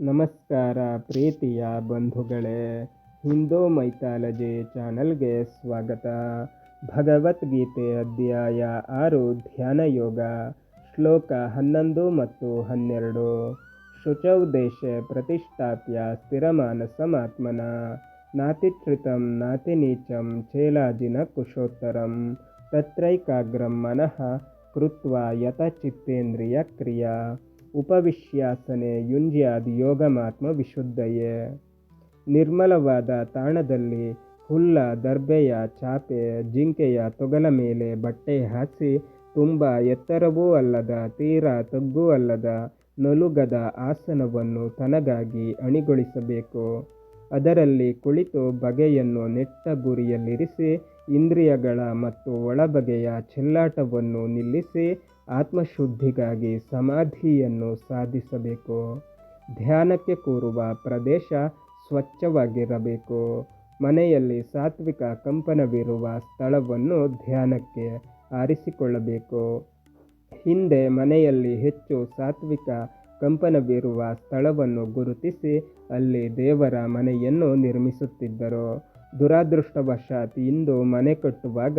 ನಮಸ್ಕಾರ ಪ್ರೀತಿಯ ಬಂಧುಗಳೇ, ಹಿಂದೂ ಮೈಥಾಲಜಿ ಚಾನಲ್ಗೆ ಸ್ವಾಗತ. ಭಗವದ್ಗೀತೆ ಅಧ್ಯಾಯ ಆರು ಧ್ಯಾನಯೋಗ ಶ್ಲೋಕ ಹನ್ನೊಂದು ಮತ್ತು ಹನ್ನೆರಡು. ಶುಚೌ ದೇಶೆ ಪ್ರತಿಷ್ಠಾಪ್ಯ ಸ್ಥಿರಮಾನಸಮಾತ್ಮನ ನಾತಿಚ್ಯುತಂ ನಾತಿನೀಚಂ ಚೇಲಾಜಿನ ಕುಶೋತ್ತರಂ, ತತ್ರೈಕಾಗ್ರಂ ಮನಃ ಕೃತ್ವ ಯತಚಿತ್ತೇಂದ್ರಿಯ ಕ್ರಿಯಾ. ಉಪವಿಶ್ಯಾಸನೆ ಯುಂಜ್ಯಾದಿ ಯೋಗಮಾತ್ಮ ವಿಶುದ್ಧಯೇ ನಿರ್ಮಲವಾದ ತಾಣದಲ್ಲಿ ಹುಲ್ಲ, ದರ್ಬೆಯ ಚಾಪೆ, ಜಿಂಕೆಯ ತೊಗಲ ಮೇಲೆ ಬಟ್ಟೆ ಹಾಸಿ, ತುಂಬ ಎತ್ತರವೂ ಅಲ್ಲದ, ತೀರಾ ತಗ್ಗೂ ಅಲ್ಲದ, ನಲುಗದ ಆಸನವನ್ನು ತನಗಾಗಿ ಅಣಿಗೊಳಿಸಬೇಕು. ಅದರಲ್ಲಿ ಕುಳಿತು ಬಗೆಯನ್ನು ನೆಟ್ಟ ಗುರಿಯಲ್ಲಿರಿಸಿ, ಇಂದ್ರಿಯಗಳ ಮತ್ತು ಒಳಬಗೆಯ ಚೆಲ್ಲಾಟವನ್ನು ನಿಲ್ಲಿಸಿ ಆತ್ಮಶುದ್ಧಿಗಾಗಿ ಸಮಾಧಿಯನ್ನು ಸಾಧಿಸಬೇಕು. ಧ್ಯಾನಕ್ಕೆ ಕೂರುವ ಪ್ರದೇಶ ಸ್ವಚ್ಛವಾಗಿರಬೇಕು. ಮನೆಯಲ್ಲಿ ಸಾತ್ವಿಕ ಕಂಪನವಿರುವ ಸ್ಥಳವನ್ನು ಧ್ಯಾನಕ್ಕೆ ಆರಿಸಿಕೊಳ್ಳಬೇಕು. ಹಿಂದೆ ಮನೆಯಲ್ಲಿ ಹೆಚ್ಚು ಸಾತ್ವಿಕ ಕಂಪನವಿರುವ ಸ್ಥಳವನ್ನು ಗುರುತಿಸಿ ಅಲ್ಲಿ ದೇವರ ಮನೆಯನ್ನು ನಿರ್ಮಿಸುತ್ತಿದ್ದರು. ದುರಾದೃಷ್ಟವಶಾತ್ ಇಂದು ಮನೆ ಕಟ್ಟುವಾಗ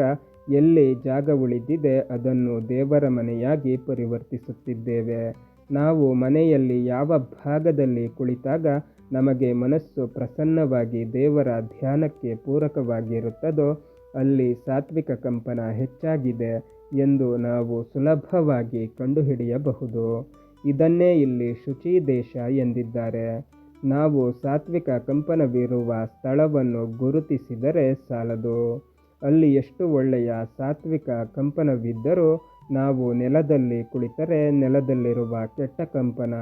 ಎಲ್ಲಿ ಜಾಗ ಉಳಿದಿದೆ ಅದನ್ನು ದೇವರ ಮನೆಯಾಗಿ ಪರಿವರ್ತಿಸುತ್ತಿದ್ದೇವೆ. ನಾವು ಮನೆಯಲ್ಲಿ ಯಾವ ಭಾಗದಲ್ಲಿ ಕುಳಿತಾಗ ನಮಗೆ ಮನಸ್ಸು ಪ್ರಸನ್ನವಾಗಿ ದೇವರ ಧ್ಯಾನಕ್ಕೆ ಪೂರಕವಾಗಿರುತ್ತದೋ ಅಲ್ಲಿ ಸಾತ್ವಿಕ ಕಂಪನ ಹೆಚ್ಚಾಗಿದೆ ಎಂದು ನಾವು ಸುಲಭವಾಗಿ ಕಂಡುಹಿಡಿಯಬಹುದು. ಇದನ್ನೇ ಇಲ್ಲಿ ಶುಚಿ ದೇಶ ಎಂದಿದ್ದಾರೆ. ನಾವು ಸಾತ್ವಿಕ ಕಂಪನವಿರುವ ಸ್ಥಳವನ್ನು ಗುರುತಿಸಿದರೆ ಸಾಲದು. ಅಲ್ಲಿ ಎಷ್ಟು ಒಳ್ಳೆಯ ಸಾತ್ವಿಕ ಕಂಪನವಿದ್ದರೂ ನಾವು ನೆಲದಲ್ಲಿ ಕುಳಿತರೆ ನೆಲದಲ್ಲಿರುವ ಕೆಟ್ಟ ಕಂಪನ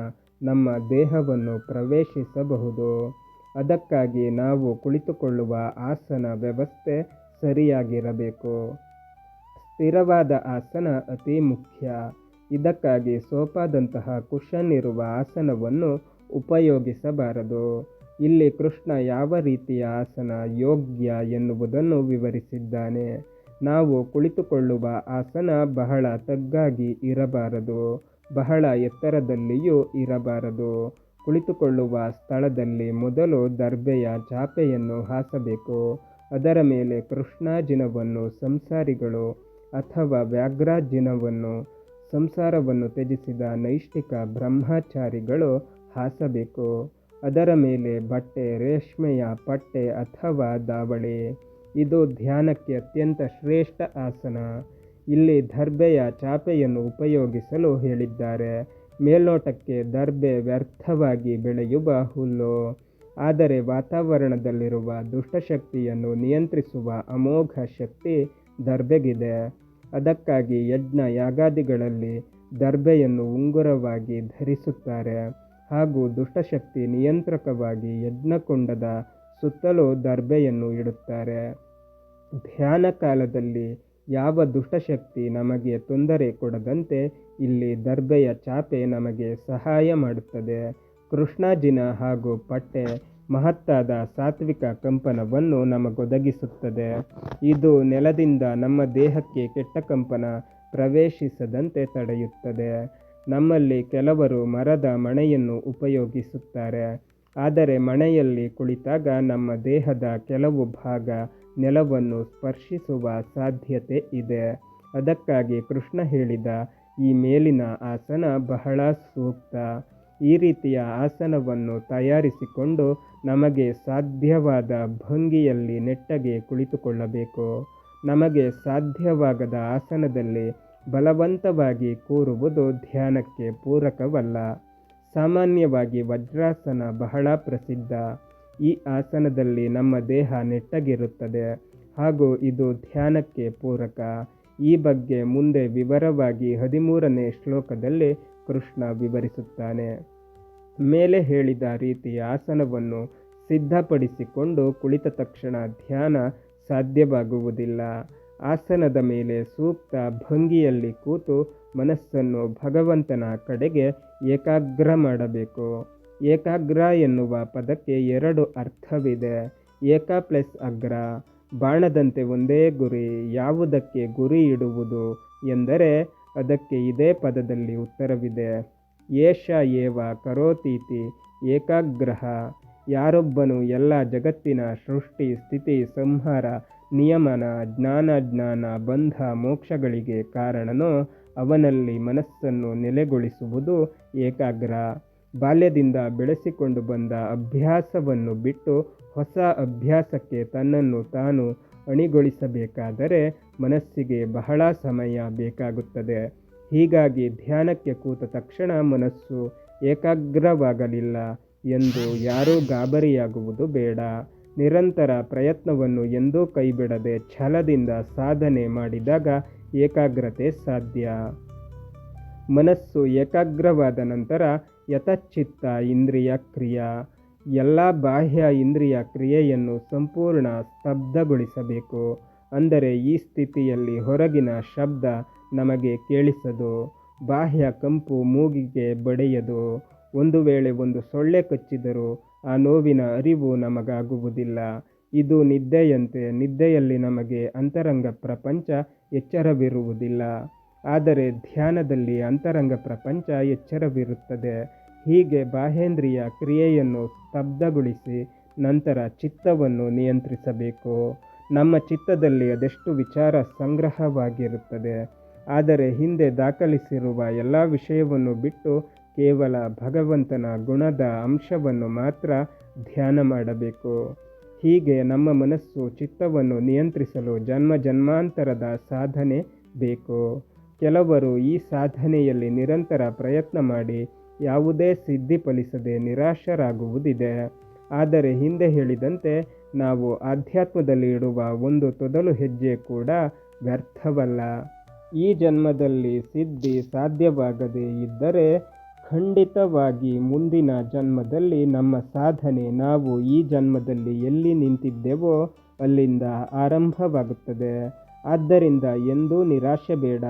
ನಮ್ಮ ದೇಹವನ್ನು ಪ್ರವೇಶಿಸಬಹುದು. ಅದಕ್ಕಾಗಿ ನಾವು ಕುಳಿತುಕೊಳ್ಳುವ ಆಸನ ವ್ಯವಸ್ಥೆ ಸರಿಯಾಗಿರಬೇಕು. ಸ್ಥಿರವಾದ ಆಸನ ಅತಿ ಮುಖ್ಯ. ಇದಕ್ಕಾಗಿ ಸೋಫಾದಂತಹ ಕುಶನ್ ಇರುವ ಆಸನವನ್ನು ಉಪಯೋಗಿಸಬಾರದು. ಇಲ್ಲಿ ಕೃಷ್ಣ ಯಾವ ರೀತಿಯ ಆಸನ ಯೋಗ್ಯ ಎನ್ನುವುದನ್ನು ವಿವರಿಸಿದ್ದಾನೆ. ನಾವು ಕುಳಿತುಕೊಳ್ಳುವ ಆಸನ ಬಹಳ ತಗ್ಗಾಗಿ ಇರಬಾರದು. ಬಹಳ ಎತ್ತರದಲ್ಲಿಯೂ ಇರಬಾರದು. ಕುಳಿತುಕೊಳ್ಳುವ ಸ್ಥಳದಲ್ಲಿ ಮೊದಲು ದರ್ಬೆಯ ಚಾಪೆಯನ್ನು ಹಾಸಬೇಕು. ಅದರ ಮೇಲೆ ಕೃಷ್ಣಾಜಿನವನ್ನು, ಸಂಸಾರಿಗಳು ಅಥವಾ ವ್ಯಾಘ್ರಾಜಿನವನ್ನು, ಸಂಸಾರವನ್ನು ತ್ಯಜಿಸಿದ ನೈಷ್ಠಿಕ ಬ್ರಹ್ಮಚಾರಿಗಳು ಹಾಸಬೇಕು. ಅದರ ಮೇಲೆ ಬಟ್ಟೆ, ರೇಷ್ಮೆಯ ಪಟ್ಟೆ ಅಥವಾ ದಾವಳಿ ಇದು ಧ್ಯಾನಕ್ಕೆ ಅತ್ಯಂತ ಶ್ರೇಷ್ಠ ಆಸನ. ಇಲ್ಲಿ ದರ್ಬೆಯ ಚಾಪೆಯನ್ನು ಉಪಯೋಗಿಸಲು ಹೇಳಿದ್ದಾರೆ. ಮೇಲ್ನೋಟಕ್ಕೆ ದರ್ಬೆ ವ್ಯರ್ಥವಾಗಿ ಬೆಳೆಯುವ ಹುಲ್ಲು. ಆದರೆ ವಾತಾವರಣದಲ್ಲಿರುವ ದುಷ್ಟಶಕ್ತಿಯನ್ನು ನಿಯಂತ್ರಿಸುವ ಅಮೋಘ ಶಕ್ತಿ ದರ್ಬೆಗಿದೆ ಅದಕ್ಕಾಗಿ ಯಜ್ಞ ಯಾಗಾದಿಗಳಲ್ಲಿ ದರ್ಬೆಯನ್ನು ಉಂಗುರವಾಗಿ ಧರಿಸುತ್ತಾರೆ. ಹಾಗೂ ದುಷ್ಟಶಕ್ತಿ ನಿಯಂತ್ರಕವಾಗಿ ಯಜ್ಞಕೊಂಡದ ಸುತ್ತಲೂ ದರ್ಬೆಯನ್ನು ಇಡುತ್ತಾರೆ. ಧ್ಯಾನ ಕಾಲದಲ್ಲಿ ಯಾವ ದುಷ್ಟಶಕ್ತಿ ನಮಗೆ ತೊಂದರೆ ಕೊಡದಂತೆ ಇಲ್ಲಿ ದರ್ಬೆಯ ಚಾಪೆ ನಮಗೆ ಸಹಾಯ ಮಾಡುತ್ತದೆ. ಕೃಷ್ಣಾಜಿನ ಹಾಗೂ ಪಟ್ಟೆ ಮಹತ್ತಾದ ಸಾತ್ವಿಕ ಕಂಪನವನ್ನು ನಮಗೊದಗಿಸುತ್ತದೆ. ಇದು ನೆಲದಿಂದ ನಮ್ಮ ದೇಹಕ್ಕೆ ಕೆಟ್ಟ ಕಂಪನ ಪ್ರವೇಶಿಸದಂತೆ ತಡೆಯುತ್ತದೆ. ನಮ್ಮಲ್ಲಿ ಕೆಲವರು ಮರದ ಮಣೆಯನ್ನು ಉಪಯೋಗಿಸುತ್ತಾರೆ. ಆದರೆ ಮಣೆಯಲ್ಲಿ ಕುಳಿತಾಗ ನಮ್ಮ ದೇಹದ ಕೆಲವು ಭಾಗ ನೆಲವನ್ನು ಸ್ಪರ್ಶಿಸುವ ಸಾಧ್ಯತೆ ಇದೆ. ಅದಕ್ಕಾಗಿ ಕೃಷ್ಣ ಹೇಳಿದ, ಈ ಮೇಲಿನ ಆಸನ ಬಹಳ ಸೂಕ್ತ. ಈ ರೀತಿಯ ಆಸನವನ್ನು ತಯಾರಿಸಿಕೊಂಡು ನಮಗೆ ಸಾಧ್ಯವಾದ ಭಂಗಿಯಲ್ಲಿ ನೆಟ್ಟಗೆ ಕುಳಿತುಕೊಳ್ಳಬೇಕು. ನಮಗೆ ಸಾಧ್ಯವಾಗದ ಆಸನದಲ್ಲಿ ಬಲವಂತವಾಗಿ ಕೂರುವುದು ಧ್ಯಾನಕ್ಕೆ ಪೂರಕವಲ್ಲ. ಸಾಮಾನ್ಯವಾಗಿ ವಜ್ರಾಸನ ಬಹಳ ಪ್ರಸಿದ್ಧ. ಈ ಆಸನದಲ್ಲಿ ನಮ್ಮ ದೇಹ ನೆಟ್ಟಗಿರುತ್ತದೆ. ಹಾಗೂ ಇದು ಧ್ಯಾನಕ್ಕೆ ಪೂರಕ. ಈ ಬಗ್ಗೆ ಮುಂದೆ ವಿವರವಾಗಿ ಹದಿಮೂರನೇ ಶ್ಲೋಕದಲ್ಲಿ ಕೃಷ್ಣ ವಿವರಿಸುತ್ತಾನೆ. ಮೇಲೆ ಹೇಳಿದ ರೀತಿಯ ಆಸನವನ್ನು ಸಿದ್ಧಪಡಿಸಿಕೊಂಡು ಕುಳಿತ ತಕ್ಷಣ ಧ್ಯಾನ ಸಾಧ್ಯವಾಗುವುದಿಲ್ಲ. ಆಸನದ ಮೇಲೆ ಸೂಕ್ತ ಭಂಗಿಯಲ್ಲಿ ಕೂತು ಮನಸ್ಸನ್ನು ಭಗವಂತನ ಕಡೆಗೆ ಏಕಾಗ್ರ ಮಾಡಬೇಕು. ಏಕಾಗ್ರ ಎನ್ನುವ ಪದಕ್ಕೆ ಎರಡು ಅರ್ಥವಿದೆ. ಏಕ ಪ್ಲಸ್ ಅಗ್ರ. ಬಾಣದಂತೆ ಒಂದೇ ಗುರಿ, ಯಾವುದಕ್ಕೆ ಗುರಿ ಇಡುವುದು ಎಂದರೆ ಅದಕ್ಕೆ ಇದೇ ಪದದಲ್ಲಿ ಉತ್ತರವಿದೆ. ಏಷ ಏವ ಕರೋತೀತಿ ಏಕಾಗ್ರಹ. ಯಾರೊಬ್ಬನು ಎಲ್ಲ ಜಗತ್ತಿನ ಸೃಷ್ಟಿ, ಸ್ಥಿತಿ, ಸಂಹಾರ ನಿಯಮನ, ಜ್ಞಾನ ಬಂಧ, ಮೋಕ್ಷಗಳಿಗೆ ಕಾರಣನೋ ಅವನಲ್ಲಿ ಮನಸ್ಸನ್ನು ನೆಲೆಗೊಳಿಸುವುದು ಏಕಾಗ್ರ. ಬಾಲ್ಯದಿಂದ ಬೆಳೆಸಿಕೊಂಡು ಬಂದ ಅಭ್ಯಾಸವನ್ನು ಬಿಟ್ಟು ಹೊಸ ಅಭ್ಯಾಸಕ್ಕೆ ತನ್ನನ್ನು ತಾನು ಅಣಿಗೊಳಿಸಬೇಕಾದರೆ ಮನಸ್ಸಿಗೆ ಬಹಳ ಸಮಯ ಬೇಕಾಗುತ್ತದೆ. ಹೀಗಾಗಿ ಧ್ಯಾನಕ್ಕೆ ಕೂತ ತಕ್ಷಣ ಮನಸ್ಸು ಏಕಾಗ್ರವಾಗಲಿಲ್ಲ ಎಂದು ಯಾರೂ ಗಾಬರಿಯಾಗುವುದು ಬೇಡ. ನಿರಂತರ ಪ್ರಯತ್ನವನ್ನು ಎಂದೂ ಕೈಬಿಡದೆ ಛಲದಿಂದ ಸಾಧನೆ ಮಾಡಿದಾಗ ಏಕಾಗ್ರತೆ ಸಾಧ್ಯ. ಮನಸ್ಸು ಏಕಾಗ್ರವಾದ ನಂತರ ಯಥಚಿತ್ತ ಇಂದ್ರಿಯ ಕ್ರಿಯಾ. ಎಲ್ಲ ಬಾಹ್ಯ ಇಂದ್ರಿಯ ಕ್ರಿಯೆಯನ್ನು ಸಂಪೂರ್ಣ ಸ್ತಬ್ಧಗೊಳಿಸಬೇಕು. ಅಂದರೆ ಈ ಸ್ಥಿತಿಯಲ್ಲಿ ಹೊರಗಿನ ಶಬ್ದ ನಮಗೆ ಕೇಳಿಸದು. ಬಾಹ್ಯ ಕಂಪು ಮೂಗಿಗೆ ಬಡಿಯದು. ಒಂದು ವೇಳೆ ಒಂದು ಸೊಳ್ಳೆ ಕಚ್ಚಿದರೂ ಆ ನೋವಿನ ಅರಿವು ನಮಗಾಗುವುದಿಲ್ಲ. ಇದು ನಿದ್ದೆಯಂತೆ ನಿದ್ದೆಯಲ್ಲಿ ನಮಗೆ ಅಂತರಂಗ ಪ್ರಪಂಚ ಎಚ್ಚರವಿರುವುದಿಲ್ಲ. ಆದರೆ ಧ್ಯಾನದಲ್ಲಿ ಅಂತರಂಗ ಪ್ರಪಂಚ ಎಚ್ಚರವಿರುತ್ತದೆ. ಹೀಗೆ ಬಾಹೇಂದ್ರಿಯ ಕ್ರಿಯೆಯನ್ನು ಸ್ತಬ್ಧಗೊಳಿಸಿ ನಂತರ ಚಿತ್ತವನ್ನು ನಿಯಂತ್ರಿಸಬೇಕು. ನಮ್ಮ ಚಿತ್ತದಲ್ಲಿ ಅದೆಷ್ಟು ವಿಚಾರ ಸಂಗ್ರಹವಾಗಿರುತ್ತದೆ. ಆದರೆ ಹಿಂದೆ ದಾಖಲಿಸಿರುವ ಎಲ್ಲ ವಿಷಯವನ್ನು ಬಿಟ್ಟು ಕೇವಲ ಭಗವಂತನ ಗುಣದ ಅಂಶವನ್ನು ಮಾತ್ರ ಧ್ಯಾನ ಮಾಡಬೇಕು. ಹೀಗೆ ನಮ್ಮ ಮನಸ್ಸು ಚಿತ್ತವನ್ನು ನಿಯಂತ್ರಿಸಲು ಜನ್ಮ ಜನ್ಮಾಂತರದ ಸಾಧನೆ ಬೇಕು. ಕೆಲವರು ಈ ಸಾಧನೆಯಲ್ಲಿ ನಿರಂತರ ಪ್ರಯತ್ನ ಮಾಡಿ ಯಾವುದೇ ಸಿದ್ಧಿ ಫಲಿಸದೆ ನಿರಾಶರಾಗುವುದಿದೆ. ಆದರೆ ಹಿಂದೆ ಹೇಳಿದಂತೆ ನಾವು ಆಧ್ಯಾತ್ಮದಲ್ಲಿ ಇಡುವ ಒಂದು ತೊದಲು ಹೆಜ್ಜೆ ಕೂಡ ವ್ಯರ್ಥವಲ್ಲ. ಈ ಜನ್ಮದಲ್ಲಿ ಸಿದ್ಧಿ ಸಾಧ್ಯವಾಗದೇ ಇದ್ದರೆ ಖಂಡಿತವಾಗಿ ಮುಂದಿನ ಜನ್ಮದಲ್ಲಿ ನಮ್ಮ ಸಾಧನೆ ನಾವು ಈ ಜನ್ಮದಲ್ಲಿ ಎಲ್ಲಿ ನಿಂತಿದ್ದೆವೋ ಅಲ್ಲಿಂದ ಆರಂಭವಾಗುತ್ತದೆ. ಆದ್ದರಿಂದ ಎಂದೂ ನಿರಾಶೆ ಬೇಡ.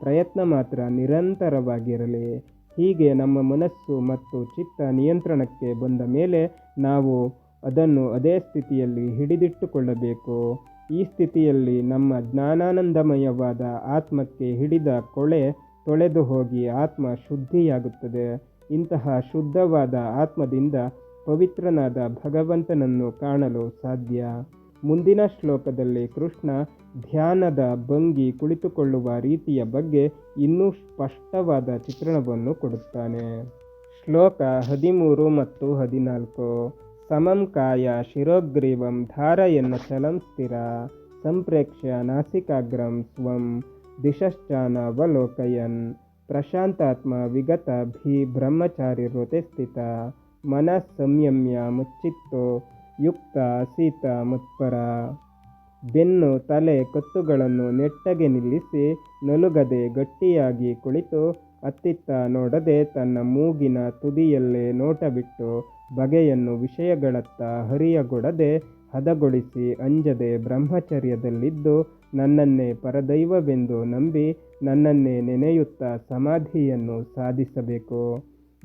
ಪ್ರಯತ್ನ ಮಾತ್ರ ನಿರಂತರವಾಗಿರಲಿ. ಹೀಗೆ ನಮ್ಮ ಮನಸ್ಸು ಮತ್ತು ಚಿತ್ತ ನಿಯಂತ್ರಣಕ್ಕೆ ಬಂದ ಮೇಲೆ ನಾವು ಅದನ್ನು ಅದೇ ಸ್ಥಿತಿಯಲ್ಲಿ ಹಿಡಿದಿಟ್ಟುಕೊಳ್ಳಬೇಕು. ಈ ಸ್ಥಿತಿಯಲ್ಲಿ ನಮ್ಮ ಜ್ಞಾನಾನಂದಮಯವಾದ ಆತ್ಮಕ್ಕೆ ಹಿಡಿದ ಕೊಳೆ ತೊಳೆದು ಹೋಗಿ ಆತ್ಮ ಶುದ್ಧಿಯಾಗುತ್ತದೆ. ಇಂತಹ ಶುದ್ಧವಾದ ಆತ್ಮದಿಂದ ಪವಿತ್ರನಾದ ಭಗವಂತನನ್ನು ಕಾಣಲು ಸಾಧ್ಯ. ಮುಂದಿನ ಶ್ಲೋಕದಲ್ಲಿ ಕೃಷ್ಣ ಧ್ಯಾನದ ಭಂಗಿ ಕುಳಿತುಕೊಳ್ಳುವ ರೀತಿಯ ಬಗ್ಗೆ ಇನ್ನೂ ಸ್ಪಷ್ಟವಾದ ಚಿತ್ರಣವನ್ನು ಕೊಡುತ್ತಾನೆ. ಶ್ಲೋಕ ಹದಿಮೂರು ಮತ್ತು ಹದಿನಾಲ್ಕು. ಸಮಂ ಕಾಯ ಶಿರೋಗ್ರೀವಂ ಧಾರಯನ್ನ ಚಲಂ ಸ್ಥಿರ. ಸಂಪ್ರೇಕ್ಷ್ಯ ನಾಸಿಕಾಗ್ರಂ ಸ್ವಂ. ದಿಶಶ್ಚಾನವಲೋಕಯನ್ ಪ್ರಶಾಂತಾತ್ಮ ವಿಗತ ಭಿ ಬ್ರಹ್ಮಚಾರಿ ಋತೆ ಸ್ಥಿತ ಸಂಯಮ್ಯ ಮುಚ್ಚಿತ್ತೋ ಯುಕ್ತ ಸೀತ ಮುತ್ಪರ. ಬೆನ್ನು ತಲೆ ಕತ್ತುಗಳನ್ನು ನೆಟ್ಟಗೆ ನಿಲ್ಲಿಸಿ ನಲುಗದೆ ಗಟ್ಟಿಯಾಗಿ ಕುಳಿತು ಅತ್ತಿತ್ತ ನೋಡದೆ ತನ್ನ ಮೂಗಿನ ತುದಿಯಲ್ಲೇ ನೋಟ ಬಿಟ್ಟು ಬಗೆಯನ್ನು ವಿಷಯಗಳತ್ತ ಹರಿಯಗೊಡದೆ ಹದಗೊಳಿಸಿ ಅಂಜದೆ ಬ್ರಹ್ಮಚರ್ಯದಲ್ಲಿದ್ದು ನನ್ನನ್ನೇ ಪರದೈವವೆಂದು ನಂಬಿ ನನ್ನನ್ನೇ ನೆನೆಯುತ್ತಾ ಸಮಾಧಿಯನ್ನು ಸಾಧಿಸಬೇಕು.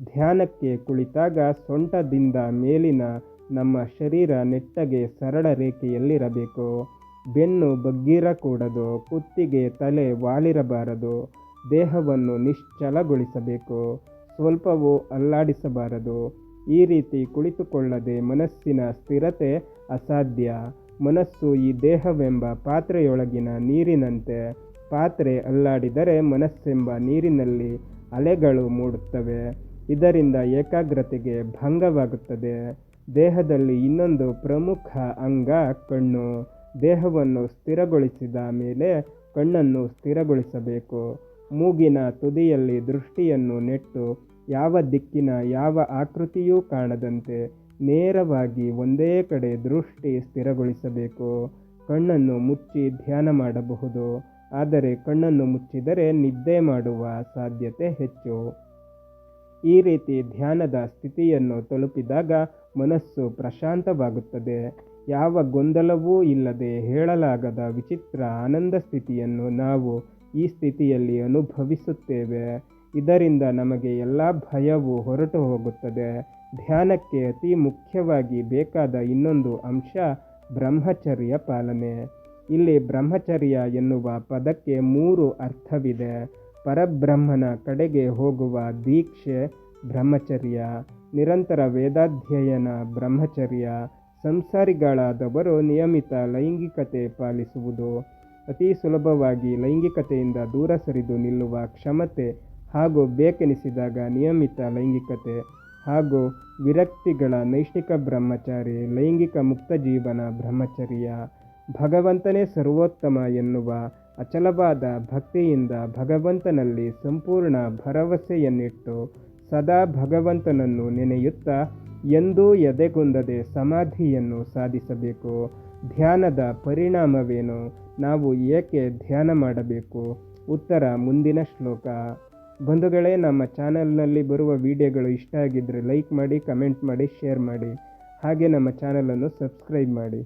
ಧ್ಯಾನಕ್ಕೆ ಕುಳಿತಾಗ ಸೊಂಟದಿಂದ ಮೇಲಿನ ನಮ್ಮ ಶರೀರ ನೆಟ್ಟಗೆ ಸರಳ ರೇಖೆಯಲ್ಲಿರಬೇಕು. ಬೆನ್ನು ಬಗ್ಗಿರಕೂಡದು ಕುತ್ತಿಗೆ ತಲೆ ವಾಲಿರಬಾರದು, ದೇಹವನ್ನು ನಿಶ್ಚಲಗೊಳಿಸಬೇಕು, ಸ್ವಲ್ಪವೂ ಅಲ್ಲಾಡಿಸಬಾರದು. ಈ ರೀತಿ ಕುಳಿತುಕೊಳ್ಳದೆ ಮನಸ್ಸಿನ ಸ್ಥಿರತೆ ಅಸಾಧ್ಯ. ಮನಸ್ಸು ಈ ದೇಹವೆಂಬ ಪಾತ್ರೆಯೊಳಗಿನ ನೀರಿನಂತೆ ಪಾತ್ರೆ ಅಲ್ಲಾಡಿದರೆ ಮನಸ್ಸೆಂಬ ನೀರಿನಲ್ಲಿ ಅಲೆಗಳು ಮೂಡುತ್ತವೆ. ಇದರಿಂದ ಏಕಾಗ್ರತೆಗೆ ಭಂಗವಾಗುತ್ತದೆ. ದೇಹದಲ್ಲಿ ಇನ್ನೊಂದು ಪ್ರಮುಖ ಅಂಗ ಕಣ್ಣು. ದೇಹವನ್ನು ಸ್ಥಿರಗೊಳಿಸಿದ ಮೇಲೆ ಕಣ್ಣನ್ನು ಸ್ಥಿರಗೊಳಿಸಬೇಕು. ಮೂಗಿನ ತುದಿಯಲ್ಲಿ ದೃಷ್ಟಿಯನ್ನು ನೆಟ್ಟು ಯಾವ ದಿಕ್ಕಿನ ಯಾವ ಆಕೃತಿಯೂ ಕಾಣದಂತೆ ನೇರವಾಗಿ ಒಂದೇ ಕಡೆ ದೃಷ್ಟಿ ಸ್ಥಿರಗೊಳಿಸಬೇಕು. ಕಣ್ಣನ್ನು ಮುಚ್ಚಿ ಧ್ಯಾನ ಮಾಡಬಹುದು. ಆದರೆ ಕಣ್ಣನ್ನು ಮುಚ್ಚಿದರೆ ನಿದ್ದೆ ಮಾಡುವ ಸಾಧ್ಯತೆ ಹೆಚ್ಚು. ಈ ರೀತಿ ಧ್ಯಾನದ ಸ್ಥಿತಿಯನ್ನು ತಲುಪಿದಾಗ ಮನಸ್ಸು ಪ್ರಶಾಂತವಾಗುತ್ತದೆ. ಯಾವ ಗೊಂದಲವೂ ಇಲ್ಲದೆ ಹೇಳಲಾಗದ ವಿಚಿತ್ರ ಆನಂದ ಸ್ಥಿತಿಯನ್ನು ನಾವು ಈ ಸ್ಥಿತಿಯಲ್ಲಿ ಅನುಭವಿಸುತ್ತೇವೆ. ಇದರಿಂದ ನಮಗೆ ಎಲ್ಲ ಭಯವೂ ಹೊರಟು ಹೋಗುತ್ತದೆ. ಧ್ಯಾನಕ್ಕೆ ಅತಿ ಮುಖ್ಯವಾಗಿ ಬೇಕಾದ ಇನ್ನೊಂದು ಅಂಶ ಬ್ರಹ್ಮಚರ್ಯ ಪಾಲನೆ. ಇಲ್ಲಿ ಬ್ರಹ್ಮಚರ್ಯ ಎನ್ನುವ ಪದಕ್ಕೆ ಮೂರು ಅರ್ಥವಿದೆ. ಪರಬ್ರಹ್ಮನ ಕಡೆಗೆ ಹೋಗುವ ದೀಕ್ಷೆ ಬ್ರಹ್ಮಚರ್ಯ, ನಿರಂತರ ವೇದಾಧ್ಯಯನ ಬ್ರಹ್ಮಚರ್ಯ, ಸಂಸಾರಿಗಳಾದವರು ನಿಯಮಿತ ಲೈಂಗಿಕತೆ ಪಾಲಿಸುವುದು. ಅತಿ ಸುಲಭವಾಗಿ ಲೈಂಗಿಕತೆಯಿಂದ ದೂರ ಸರಿದು ನಿಲ್ಲುವ ಕ್ಷಮತೆ ಹಾಗೂ ಬೇಕೆನಿಸಿದಾಗ ನಿಯಮಿತ ಲೈಂಗಿಕತೆ. ಹಾಗೂ ವಿರಕ್ತಿಗಳ ನೈಷ್ಠಿಕ ಬ್ರಹ್ಮಚಾರಿ, ಲೈಂಗಿಕ ಮುಕ್ತ ಜೀವನ ಬ್ರಹ್ಮಚರ್ಯ, ಭಗವಂತನೇ ಸರ್ವೋತ್ತಮ ಎನ್ನುವ ಅಚಲವಾದ ಭಕ್ತಿಯಿಂದ ಭಗವಂತನಲ್ಲಿ ಸಂಪೂರ್ಣ ಭರವಸೆಯನ್ನಿಟ್ಟು ಸದಾ ಭಗವಂತನನ್ನು ನೆನೆಯುತ್ತಾ ಎಂದೂ ಎದೆಗುಂದದೆ ಸಮಾಧಿಯನ್ನು ಸಾಧಿಸಬೇಕು. ಧ್ಯಾನದ ಪರಿಣಾಮವೇನು? ನಾವು ಏಕೆ ಧ್ಯಾನ ಮಾಡಬೇಕು? ಉತ್ತರ ಮುಂದಿನ ಶ್ಲೋಕ. ಬಂಧುಗಳೇ, ನಮ್ಮ ಚಾನಲ್ನಲ್ಲಿ ಬರುವ ವಿಡಿಯೋಗಳು ಇಷ್ಟ ಆಗಿದ್ದರೆ ಲೈಕ್ ಮಾಡಿ, ಕಮೆಂಟ್ ಮಾಡಿ, ಶೇರ್ ಮಾಡಿ. ಹಾಗೆ ನಮ್ಮ ಚಾನಲನ್ನು ಸಬ್ಸ್ಕ್ರೈಬ್ ಮಾಡಿ.